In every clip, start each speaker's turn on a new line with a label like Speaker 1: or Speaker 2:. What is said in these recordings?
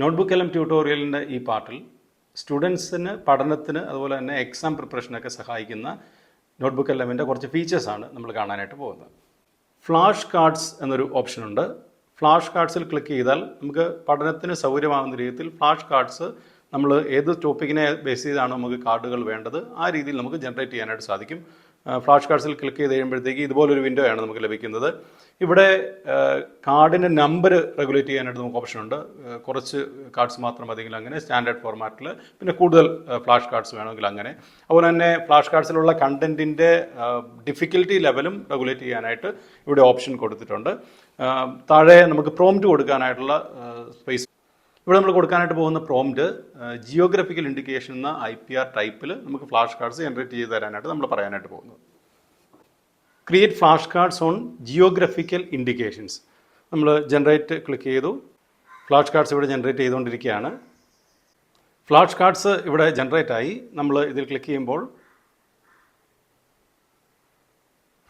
Speaker 1: Notebook എല്ലാം ട്യൂട്ടോറിയലിന്റെ ഈ പാർട്ടിൽ സ്റ്റുഡൻസിന് പഠനത്തിന് അതുപോലെ തന്നെ എക്സാം പ്രിപ്പറേഷനൊക്കെ സഹായിക്കുന്ന നോട്ട്ബുക്ക് എല്ലമിന്റെ കുറച്ച് ഫീച്ചേഴ്സാണ് നമ്മൾ കാണാനായിട്ട് പോകുന്നത്. ഫ്ലാഷ് കാർഡ്സ് എന്നൊരു ഓപ്ഷൻ ഉണ്ട്. ഫ്ലാഷ് കാർഡ്സിൽ ക്ലിക്ക് ചെയ്താൽ നമുക്ക് പഠനത്തിന് സൗകര്യമാകുന്ന രീതിയിൽ ഫ്ലാഷ് കാർഡ്സ് നമ്മൾ ഏത് ടോപ്പിക്കിനെ ബേസ് ചെയ്താണ് നമുക്ക് കാർഡുകൾ വേണ്ടത് ആ രീതിയിൽ നമുക്ക് ജനറേറ്റ് ചെയ്യാനായിട്ട് സാധിക്കും. ഫ്ലാഷ് കാർഡ്സിൽ ക്ലിക്ക് ചെയ്ത് കഴിയുമ്പോഴത്തേക്ക് ഇതുപോലൊരു വിൻഡോ ആണ് നമുക്ക് ലഭിക്കുന്നത്. ഇവിടെ കാർഡിന്റെ നമ്പർ റെഗുലേറ്റ് ചെയ്യാനായിട്ട് നമുക്ക് ഓപ്ഷൻ ഉണ്ട്. കുറച്ച് കാർഡ്സ് മാത്രം മതിയെങ്കിൽ അങ്ങനെ സ്റ്റാൻഡേർഡ് ഫോർമാറ്റിൽ പിന്നെ കൂടുതൽ ഫ്ലാഷ് കാർഡ്സ് വേണമെങ്കിൽ അങ്ങനെ. അതുപോലെ തന്നെ ഫ്ലാഷ് കാർഡ്സിലുള്ള കണ്ടന്റിന്റെ ഡിഫിക്കൽറ്റി ലെവലും റെഗുലേറ്റ് ചെയ്യാനായിട്ട് ഇവിടെ ഓപ്ഷൻ കൊടുത്തിട്ടുണ്ട്. താഴെ നമുക്ക് പ്രോംറ്റ് കൊടുക്കാനായിട്ടുള്ള സ്പേസ് ഇവിടെ നമ്മൾ കൊടുക്കാനായിട്ട് പോകുന്ന പ്രോംറ്റ് ജിയോഗ്രഫിക്കൽ ഇൻഡിക്കേഷൻ എന്ന ഐ പി ആർ ടൈപ്പിൽ നമുക്ക് ഫ്ലാഷ് കാർഡ്സ് ജനറേറ്റ് ചെയ്ത് തരാനായിട്ട് നമ്മൾ പറയാനായിട്ട് പോകുന്നത് create flash cards on geographical indications നമ്മൾ ജനറേറ്റ് ക്ലിക്ക് ചെയ്തു. ഫ്ലാഷ് കാർഡ്സ് ഇവിടെ ജനറേറ്റ് ചെയ്തുകൊണ്ടിരിക്കുകയാണ്. ഫ്ലാഷ് കാർഡ്സ് ഇവിടെ ജനറേറ്റ് ആയി. നമ്മൾ ഇതിൽ ക്ലിക്ക് ചെയ്യുമ്പോൾ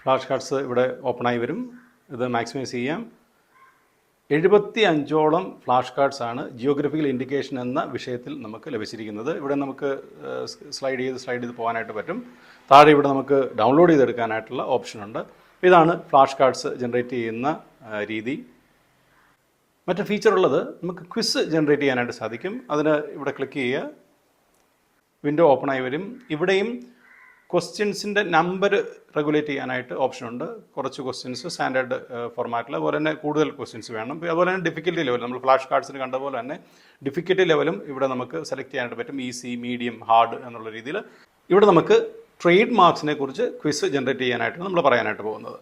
Speaker 1: ഫ്ലാഷ് കാർഡ്സ് ഇവിടെ ഓപ്പണായി വരും. ഇത് മാക്സിമൈസ് ചെയ്യാം. എഴുപത്തി അഞ്ചോളം ഫ്ലാഷ് കാർഡ്സ് ആണ് ജിയോഗ്രഫിക്കൽ ഇൻഡിക്കേഷൻ എന്ന വിഷയത്തിൽ നമുക്ക് ലഭിച്ചിരിക്കുന്നത്. ഇവിടെ നമുക്ക് സ്ലൈഡ് ചെയ്ത് സ്ലൈഡ് ചെയ്ത് പോകാനായിട്ട് പറ്റും. താഴെ ഇവിടെ നമുക്ക് ഡൗൺലോഡ് ചെയ്തെടുക്കാനായിട്ടുള്ള ഓപ്ഷൻ ഉണ്ട് ഇതാണ് ഫ്ലാഷ് കാർഡ്സ് ജനറേറ്റ് ചെയ്യുന്ന രീതി. മറ്റു ഫീച്ചർ ഉള്ളത് നമുക്ക് ക്വിസ് ജനറേറ്റ് ചെയ്യാനായിട്ട് സാധിക്കും. അതിന് ഇവിടെ ക്ലിക്ക് ചെയ്യുക. വിൻഡോ ഓപ്പൺ ആയി വരും. ഇവിടെയും ക്വസ്റ്റ്യൻസിന്റെ നമ്പർ റെഗുലേറ്റ് ചെയ്യാനായിട്ട് ഓപ്ഷൻ ഉണ്ട്. കുറച്ച് ക്വസ്റ്റ്യൻസ് സ്റ്റാൻഡേർഡ് ഫോർമാറ്റിൽ അതുപോലെ തന്നെ കൂടുതൽ ക്വസ്റ്റ്യൻസ് വേണം. അതുപോലെ തന്നെ ഡിഫിക്കൽറ്റി ലെവൽ നമ്മൾ ഫ്ലാഷ് കാർഡ്സിന് കണ്ട പോലെ തന്നെ ഡിഫിക്കൽറ്റി ലെവലും ഇവിടെ നമുക്ക് സെലക്ട് ചെയ്യാനായിട്ട് പറ്റും. ഈസി മീഡിയം ഹാർഡ് എന്നുള്ള രീതിയിൽ. ഇവിടെ നമുക്ക് ട്രേഡ് മാർക്സിനെ കുറിച്ച് ക്വിസ് ജനറേറ്റ് ചെയ്യാനായിട്ട് നമ്മൾ പറയാനായിട്ട് പോകുന്നത്.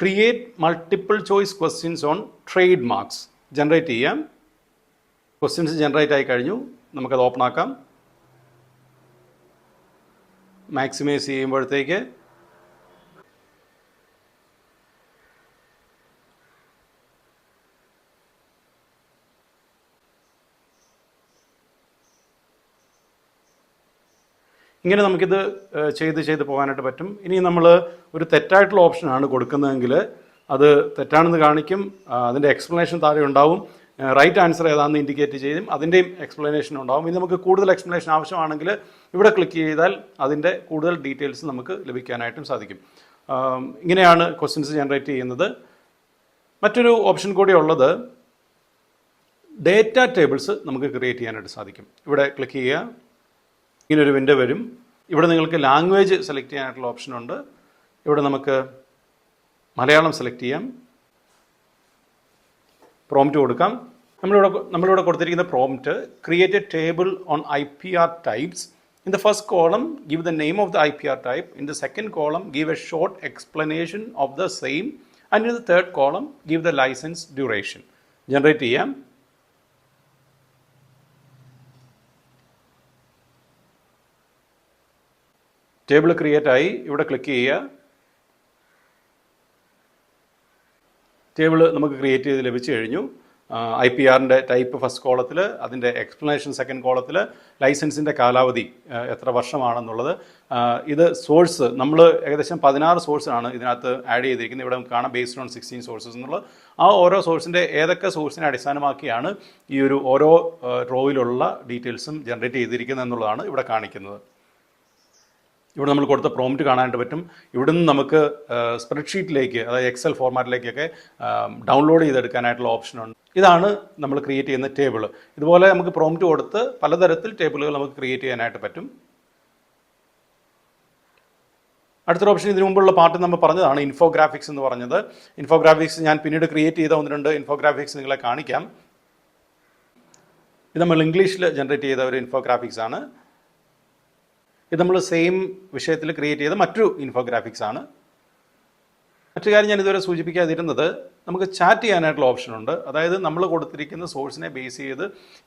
Speaker 1: Create multiple choice questions on trade marks generate ചെയ്യാം. ക്വസ്റ്റ്യൻസ് ജനറേറ്റ് ആയി കഴിഞ്ഞു. നമുക്കത് ഓപ്പൺ ആക്കാം. മാക്സിമൈസ് ചെയ്യുമ്പോഴത്തേക്ക് ഇങ്ങനെ നമുക്കിത് ചെയ്ത് ചെയ്ത് പോകാനായിട്ട് പറ്റും. ഇനി നമ്മൾ ഒരു തെറ്റായിട്ടുള്ള ഓപ്ഷനാണ് കൊടുക്കുന്നതെങ്കിൽ അത് തെറ്റാണെന്ന് കാണിക്കും അതിന്റെ എക്സ്പ്ലനേഷൻ താഴെ ഉണ്ടാവും. റൈറ്റ് ആൻസർ ഏതാണെന്ന് ഇൻഡിക്കേറ്റ് ചെയ്യും. അതിന്റെയും എക്സ്പ്ലനേഷൻ ഉണ്ടാവും. ഇനി നമുക്ക് കൂടുതൽ എക്സ്പ്ലനേഷൻ ആവശ്യമാണെങ്കിൽ ഇവിടെ ക്ലിക്ക് ചെയ്താൽ അതിന്റെ കൂടുതൽ ഡീറ്റെയിൽസ് നമുക്ക് ലഭിക്കാനായിട്ടും സാധിക്കും. ഇങ്ങനെയാണ് ക്വസ്റ്റ്യൻസ് ജനറേറ്റ് ചെയ്യുന്നത്. മറ്റൊരു ഓപ്ഷൻ കൂടി ഉള്ളത്. ഡേറ്റ ടേബിൾസ് നമുക്ക് ക്രിയേറ്റ് ചെയ്യാനായിട്ട് സാധിക്കും. ഇവിടെ ക്ലിക്ക് ചെയ്യുക. ഇങ്ങനൊരു വിൻഡോ വരും. ഇവിടെ നിങ്ങൾക്ക് ലാംഗ്വേജ് സെലക്ട് ചെയ്യാനായിട്ടുള്ള ഓപ്ഷൻ ഉണ്ട്. ഇവിടെ നമുക്ക് മലയാളം സെലക്ട് ചെയ്യാം. പ്രോംപ്റ്റ് കൊടുക്കാം. നമ്മളിവിടെ നമ്മളിവിടെ കൊടുത്തിരിക്കുന്ന prompt create a table on I P R types in the first column give the name of the I P R type in the second column give a short explanation of the same and in the third column give the licence duration generate ചെയ്യാം. Table create ആയി. ഇവിടെ click ചെയ്യുക. Table നമുക്ക് create ചെയ്ത് ലഭിച്ചു കഴിഞ്ഞു. I P ആറിന്റെ type first കോളത്തിൽ അതിന്റെ എക്സ്പ്ലനേഷൻ സെക്കൻഡ് കോളത്തിൽ ലൈസൻസിന്റെ കാലാവധി എത്ര വർഷമാണെന്നുള്ളത്. ഇത് സോഴ്സ് നമ്മൾ ഏകദേശം പതിനാറ് സോഴ്സാണ് ഇതിനകത്ത് ആഡ് ചെയ്തിരിക്കുന്നത്. ഇവിടെ നമുക്ക് കാണാം ബേസ്ഡ് ഓൺ സിക്സ്റ്റീൻ സോഴ്സസ് എന്നുള്ളത്. ആ ഓരോ സോഴ്സിന്റെ ഏതൊക്കെ സോഴ്സിനെ അടിസ്ഥാനമാക്കിയാണ് ഈ ഒരു ഓരോ റോയിലുള്ള ഡീറ്റെയിൽസും ജനറേറ്റ് ചെയ്തിരിക്കുന്നത് എന്നുള്ളതാണ് ഇവിടെ കാണിക്കുന്നത്. ഇവിടെ നമ്മൾ കൊടുത്ത പ്രോംപ്റ്റ് കാണാനായിട്ട് പറ്റും. ഇവിടെ നിന്ന് നമുക്ക് സ്പ്രെഡ്ഷീറ്റിലേക്ക് അതായത് എക്സൽ ഫോർമാറ്റിലേക്കൊക്കെ ഡൗൺലോഡ് ചെയ്തെടുക്കാനായിട്ടുള്ള ഓപ്ഷൻ ഉണ്ട്. ഇതാണ് നമ്മൾ ക്രിയേറ്റ് ചെയ്യുന്ന ടേബിൾ ഇതുപോലെ നമുക്ക് പ്രോംപ്റ്റ് കൊടുത്ത് പലതരത്തിൽ ടേബിളുകൾ നമുക്ക് ക്രിയേറ്റ് ചെയ്യാനായിട്ട് പറ്റും. അടുത്തൊരു ഓപ്ഷൻ ഇതിനു മുമ്പുള്ള പാർട്ട് നമ്മൾ പറഞ്ഞതാണ് ഇൻഫോഗ്രാഫിക്സ് എന്ന് പറഞ്ഞത്. ഇൻഫോഗ്രാഫിക്സ് ഞാൻ പിന്നീട് ക്രിയേറ്റ് ചെയ്ത ഒന്ന് ഇൻഫോഗ്രാഫിക്സ് നിങ്ങളെ കാണിക്കാം. ഇത് നമ്മൾ ഇംഗ്ലീഷിൽ ജനറേറ്റ് ചെയ്ത ഒരു ഇൻഫോഗ്രാഫിക്സ് ആണ്. ഇത് നമ്മൾ സെയിം വിഷയത്തിൽ ക്രിയേറ്റ് ചെയ്ത മറ്റൊരു ഇൻഫോഗ്രാഫിക്സ് ആണ് മറ്റു കാര്യം ഞാൻ ഇതുവരെ സൂചിപ്പിക്കാതിരുന്നത് നമുക്ക് ചാറ്റ് ചെയ്യാനായിട്ടുള്ള ഓപ്ഷൻ ഉണ്ട്. അതായത് നമ്മൾ കൊടുത്തിരിക്കുന്ന സോഴ്സിനെ ബേസ് ചെയ്ത്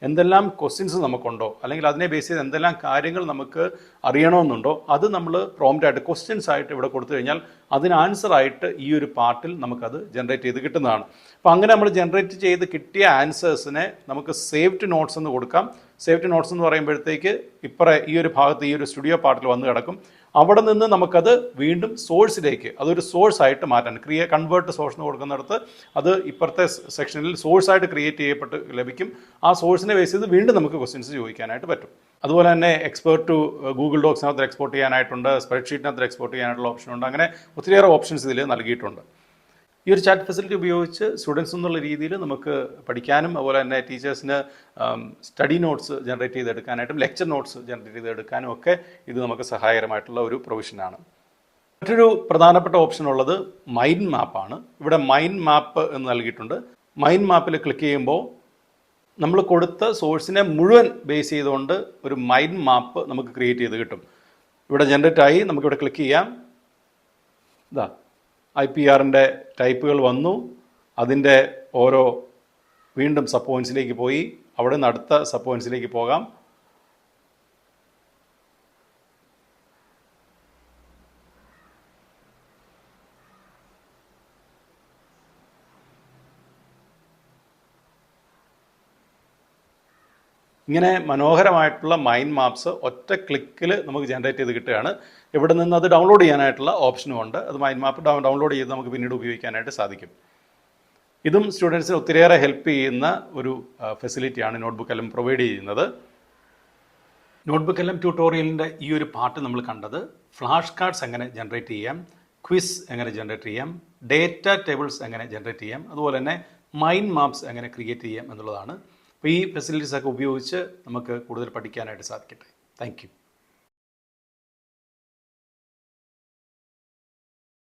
Speaker 1: എന്തെല്ലാം ക്വസ്റ്റ്യൻസ് നമുക്കുണ്ടോ അല്ലെങ്കിൽ അതിനെ ബേസ് ചെയ്ത് എന്തെല്ലാം കാര്യങ്ങൾ നമുക്ക് അറിയണമെന്നുണ്ടോ അത് നമ്മൾ പ്രോംപ്റ്റ് ആയിട്ട് ക്വസ്റ്റ്യൻസ് ആയിട്ട് ഇവിടെ കൊടുത്തു കഴിഞ്ഞാൽ അതിന് ആൻസർ ആയിട്ട് ഈ ഒരു പാർട്ടിൽ നമുക്കത് ജനറേറ്റ് ചെയ്ത് കിട്ടുന്നതാണ്. അപ്പോൾ അങ്ങനെ നമ്മൾ ജനറേറ്റ് ചെയ്ത് കിട്ടിയ ആൻസേഴ്സിനെ നമുക്ക് സേവ് ടു നോട്ട്സ് എന്ന് കൊടുക്കാം. സേവ് ടു നോട്ട്സ് എന്ന് പറയുമ്പോഴത്തേക്ക് ഇപ്പറേ ഈ ഒരു ഭാഗത്ത് ഈ ഒരു സ്റ്റുഡിയോ പാർട്ടിൽ വന്ന് കിടക്കും. അവിടെ നിന്ന് നമുക്കത് വീണ്ടും സോഴ്സിലേക്ക് അതൊരു സോഴ്സ് ആയിട്ട് മാറ്റാൻ ക്രിയ കൺവേർട്ട് സോഴ്സ് എന്ന് കൊടുക്കുന്നിടത്ത് അത് ഇപ്പുറത്തെ സെക്ഷനിൽ സോഴ്സായിട്ട് ക്രിയേറ്റ് ചെയ്യപ്പെട്ട് ലഭിക്കും. ആ സോഴ്സിനെ ബേസ് ചെയ്ത് വീണ്ടും നമുക്ക് ക്വസ്റ്റ്യൻസ് ചോദിക്കാനായിട്ട് പറ്റും. അതുപോലെ തന്നെ എക്സ്പേർട്ട് ടു ഗൂഗിൾ ഡോക്സിനകത്ത് എക്സ്പോർട്ട് ചെയ്യാനായിട്ടുണ്ട് സ്പ്രെഡ്ഷീറ്റിനകത്ത് എക്സ്പോർട്ട് ചെയ്യാനായിട്ടുള്ള ഓപ്ഷൻ ഉണ്ട്. അങ്ങനെ ഒത്തിരിയേറെ ഓപ്ഷൻസ് ഇതിൽ നൽകിയിട്ടുണ്ട്. ഈ ഒരു ചാറ്റ് ഫെസിലിറ്റി ഉപയോഗിച്ച് സ്റ്റുഡൻസ് എന്നുള്ള രീതിയിൽ നമുക്ക് പഠിക്കാനും അതുപോലെ തന്നെ ടീച്ചേഴ്സിന് സ്റ്റഡി നോട്ട്സ് ജനറേറ്റ് ചെയ്തെടുക്കാനായിട്ടും ലെക്ചർ നോട്ട്സ് ജനറേറ്റ് ചെയ്തെടുക്കാനും ഒക്കെ ഇത് നമുക്ക് സഹായകരമായിട്ടുള്ള ഒരു പ്രൊവിഷനാണ് മറ്റൊരു പ്രധാനപ്പെട്ട ഓപ്ഷൻ ഉള്ളത് മൈൻഡ് മാപ്പാണ് ഇവിടെ മൈൻഡ് മാപ്പ് എന്ന് നൽകിയിട്ടുണ്ട്. മൈൻഡ് മാപ്പിൽ ക്ലിക്ക് ചെയ്യുമ്പോൾ നമ്മൾ കൊടുത്ത സോഴ്സിനെ മുഴുവൻ ബേസ് ചെയ്തുകൊണ്ട് ഒരു മൈൻഡ് മാപ്പ് നമുക്ക് ക്രിയേറ്റ് ചെയ്ത് കിട്ടും. ഇവിടെ ജനറേറ്റ് ആയി നമുക്കിവിടെ ക്ലിക്ക് ചെയ്യാം. ഇതാ ഐ പി ആറിന്റെ ടൈപ്പുകൾ വന്നു. അതിന്റെ ഓരോ വീണ്ടും സബ് പോയിൻസിലേക്ക് പോയി. അവിടെ നിന്ന് അടുത്ത സബ് പോയിൻസിലേക്ക് പോകാം. ഇങ്ങനെ മനോഹരമായിട്ടുള്ള മൈൻഡ് മാപ്സ് ഒറ്റ ക്ലിക്കിൽ നമുക്ക് ജനറേറ്റ് ചെയ്ത് കിട്ടുകയാണ്. ഇവിടെ നിന്ന് അത് ഡൗൺലോഡ് ചെയ്യാനായിട്ടുള്ള ഓപ്ഷനും ഉണ്ട്. അത് മൈൻഡ് മാപ്പ് ഡൗൺലോഡ് ചെയ്ത് നമുക്ക് പിന്നീട് ഉപയോഗിക്കാനായിട്ട് സാധിക്കും. ഇതും സ്റ്റുഡൻസിന് ഒത്തിരിയേറെ ഹെൽപ്പ് ചെയ്യുന്ന ഒരു ഫെസിലിറ്റിയാണ് നോട്ട്ബുക്ക് എല്ലാം പ്രൊവൈഡ് ചെയ്യുന്നത്. നോട്ട്ബുക്ക് എല്ലാം ട്യൂട്ടോറിയലിന്റെ ഈ ഒരു പാർട്ട് നമ്മൾ കണ്ടത്. ഫ്ലാഷ് കാർഡ്സ് എങ്ങനെ ജനറേറ്റ് ചെയ്യാം? ക്വിസ് എങ്ങനെ ജനറേറ്റ് ചെയ്യാം? ഡേറ്റ ടേബിൾസ് എങ്ങനെ ജനറേറ്റ് ചെയ്യാം? അതുപോലെ തന്നെ മൈൻഡ് മാപ്സ് എങ്ങനെ ക്രിയേറ്റ് ചെയ്യാം എന്നുള്ളതാണ്. അപ്പോൾ ഈ ഫെസിലിറ്റീസ് ഒക്കെ ഉപയോഗിച്ച് നമുക്ക് കൂടുതൽ പഠിക്കാനായിട്ട് സാധിക്കട്ടെ. താങ്ക്